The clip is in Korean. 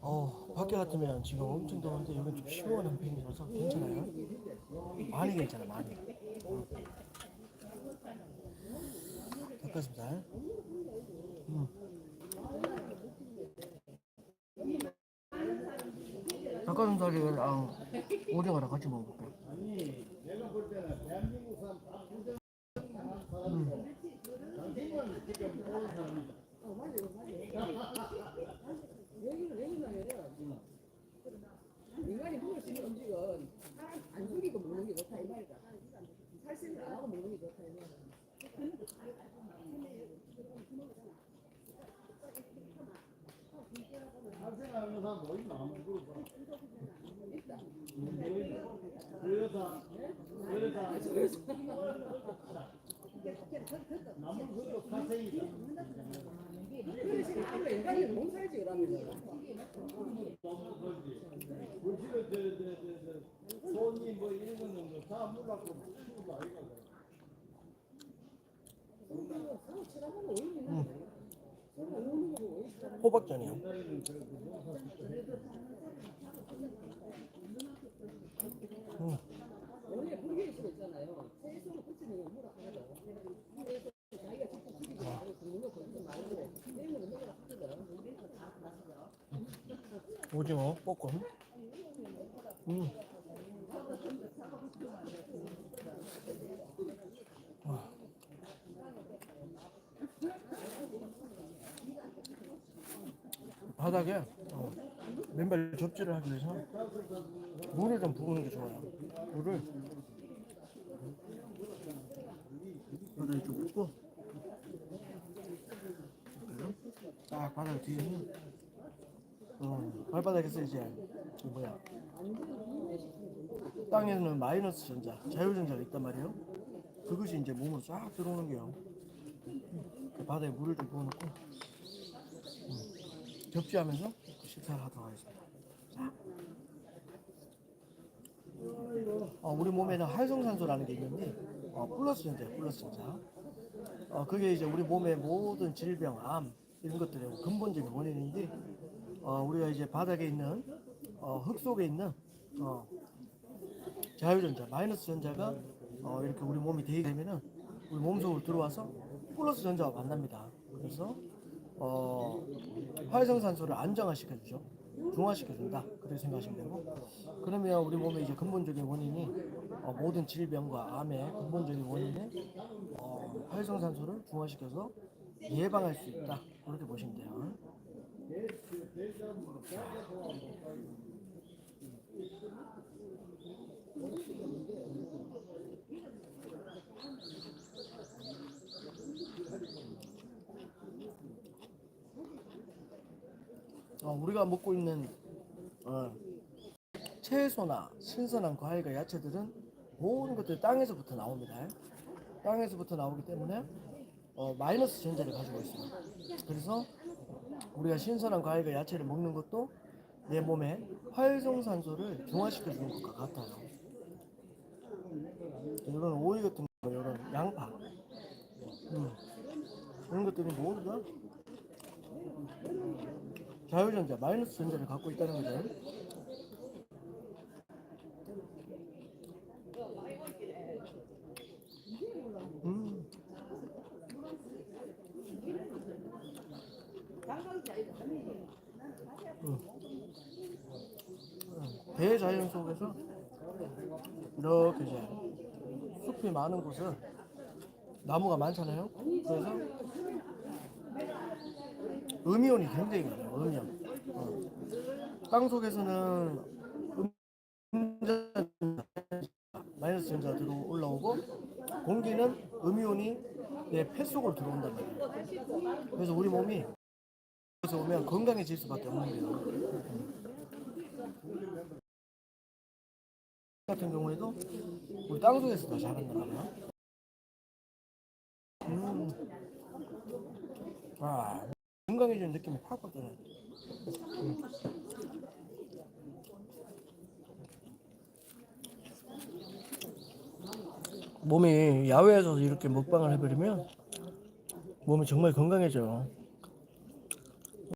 어, 밖에 같으면 지금 엄청 더운데 여기 좀 시원한 편이라서 괜찮아요. 많이 괜찮아, 많이. 어. 닭가슴살. 음. 닭가슴살이랑 오징어랑 같이 먹어볼게. 음. 인간이 먹을 수 있는 음식은 안- 안 죽이고 먹는 게 좋다 이 말이다. 살생을 안 하고 먹는 게 좋다 이 말이다. 발 호박전이요. 음. 원래 불교의 수 바닥에 어, 맨발 접지를 하기 위해서 물을 좀 부으는 게 좋아요. 물을 바닥에 좀 붓고 딱 바닥 뒤에 어, 발바닥에서 이제 그 뭐야 땅에는 마이너스 전자, 자유전자가 있단 말이에요. 그것이 이제 몸으로 쫙 들어오는 게요. 그 바닥에 물을 좀 부어놓고 음, 접지하면서 식사를 하도록 하겠습니다. 자. 어, 우리 몸에는 활성산소라는 게 있는데 어, 플러스 전자예요, 플러스 전자. 어, 그게 이제 우리 몸의 모든 질병, 암 이런 것들의 근본적인 원인인데 어, 우리가 이제 바닥에 있는 어, 흙 속에 있는 어, 자유전자, 마이너스 전자가 어, 이렇게 우리 몸이 되게 되면은 우리 몸 속으로 들어와서 플러스 전자와 만납니다. 그래서 어, 활성산소를 안정화시켜주죠. 중화시켜준다. 그렇게 생각하시면 되고 그러면 우리 몸의 이제 근본적인 원인이 어, 모든 질병과 암의 근본적인 원인이 어, 활성산소를 중화시켜서 예방할 수 있다. 그렇게 보시면 돼요. 어, 우리가 먹고 있는 어, 채소나 신선한 과일과 야채들은 모든 것들이 땅에서부터 나옵니다. 땅에서부터 나오기 때문에 어, 마이너스 전자를 가지고 있습니다. 그래서 우리가 신선한 과일과 야채를 먹는 것도 내 몸에 활성산소를 중화시켜 주는 것과 같아요. 이런 오이 같은 거, 이런 양파, 음, 이런 것들이 모두 다 자유전자, 마이너스 전자를 갖고 있다는 거죠. 음. 음. 대자연 속에서 이렇게 이제 숲이 많은 곳은 나무가 많잖아요. 그래서 음이온이 굉장히 많아요. 음이온. 어. 땅 속에서는 음전 마이너스 전자가 들어 올라오고 공기는 음이온이 내폐 속으로 들어온단 말이에요. 그래서 우리 몸이 그래서 오면 건강해질 수밖에 없는 거예요. 같은 경우에도 우리 땅 속에서 더 말이야. 음. 아, 건강해지는 느낌이 드네. 음. 몸이 야외에서 이렇게 먹방을 해버리면 몸이 정말 건강해져요.